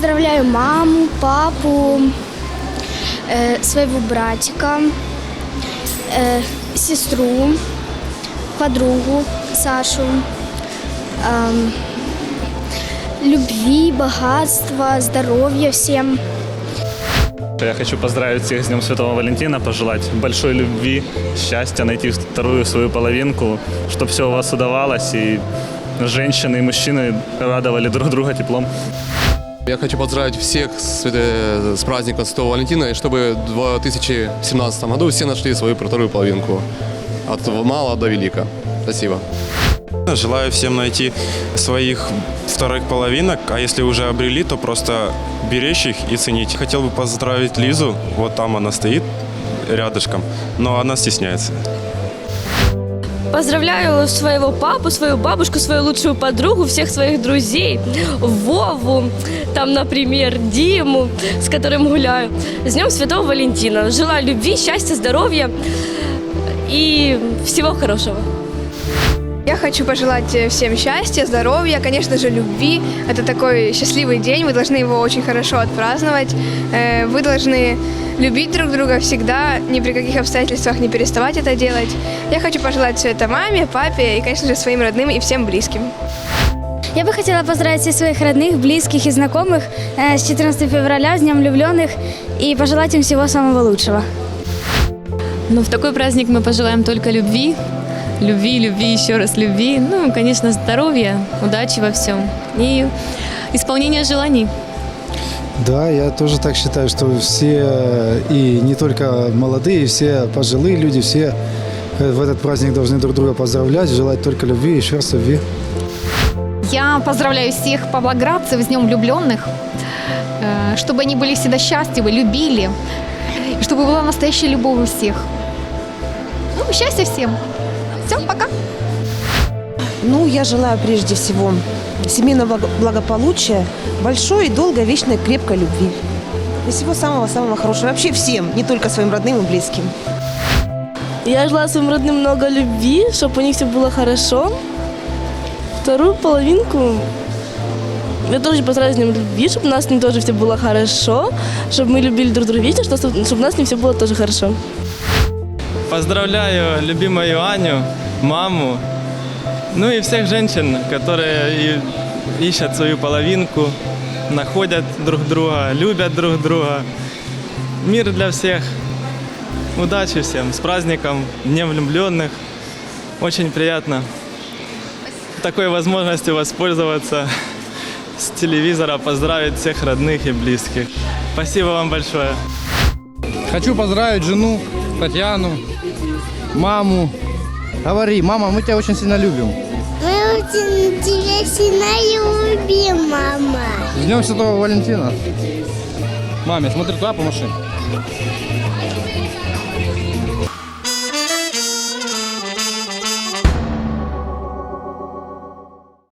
Поздравляю маму, папу, э, своего братика, э, сестру, подругу Сашу, эм, любви, богатства, здоровья всем. Я хочу поздравить всех с Днем Святого Валентина, пожелать большой любви, счастья, найти вторую свою половинку, чтобы все у вас удавалось, и женщины и мужчины радовали друг друга теплом. Я хочу поздравить всех с, э, с праздником Святого Валентина, и чтобы в 2017 году все нашли свою вторую половинку. От мала до велика. Спасибо. Желаю всем найти своих вторых половинок, а если уже обрели, то просто беречь их и ценить. Хотел бы поздравить Лизу, вот там она стоит рядышком, но она стесняется. Поздравляю своего папу, свою бабушку, свою лучшую подругу, всех своих друзей, Вову, там, например, Диму, с которым гуляю. С Днем Святого Валентина. Желаю любви, счастья, здоровья и всего хорошего. Я хочу пожелать э, всем счастья, здоровья, конечно же, любви. Это такой счастливый день, вы должны его очень хорошо отпраздновать. Э, Вы должны любить друг друга всегда, ни при каких обстоятельствах не переставать это делать. Я хочу пожелать все это маме, папе и, конечно же, своим родным и всем близким. Я бы хотела поздравить всех своих родных, близких и знакомых э, с 14 февраля, с Днем влюбленных, и пожелать им всего самого лучшего. Ну, в такой праздник мы пожелаем только любви. Любви, любви, еще раз любви. Ну, конечно, здоровья, удачи во всем. И исполнения желаний. Да, я тоже так считаю, что все, э, и не только молодые, все пожилые люди, все э, в этот праздник должны друг друга поздравлять, желать только любви, еще раз любви. Я поздравляю всех павлоградцев с Днем влюбленных, э, чтобы они были всегда счастливы, любили, чтобы была настоящая любовь у всех. Ну, счастья всем. Все, пока. Ну, я желаю прежде всего семейного благо- благополучия, большой и долгой, вечной, крепкой любви. И всего самого-самого хорошего. Вообще всем, не только своим родным и близким. Я желаю своим родным много любви, чтобы у них все было хорошо. Вторую половинку я тоже поздравляю с Днем любви, чтобы у нас с ним тоже все было хорошо, чтобы мы любили друг друга вечно, чтобы у нас с ним все было тоже хорошо. Поздравляю любимую Аню, маму, ну и всех женщин, которые ищут свою половинку, находят друг друга, любят друг друга. Мир для всех. Удачи всем. С праздником, Днем влюбленных. Очень приятно такой возможностью воспользоваться с телевизора, поздравить всех родных и близких. Спасибо вам большое. Хочу поздравить жену Татьяну, маму. Говори, мама, мы тебя очень сильно любим. Мы очень тебя сильно любим, мама. С Днем Святого Валентина. Маме, смотри туда, помаши.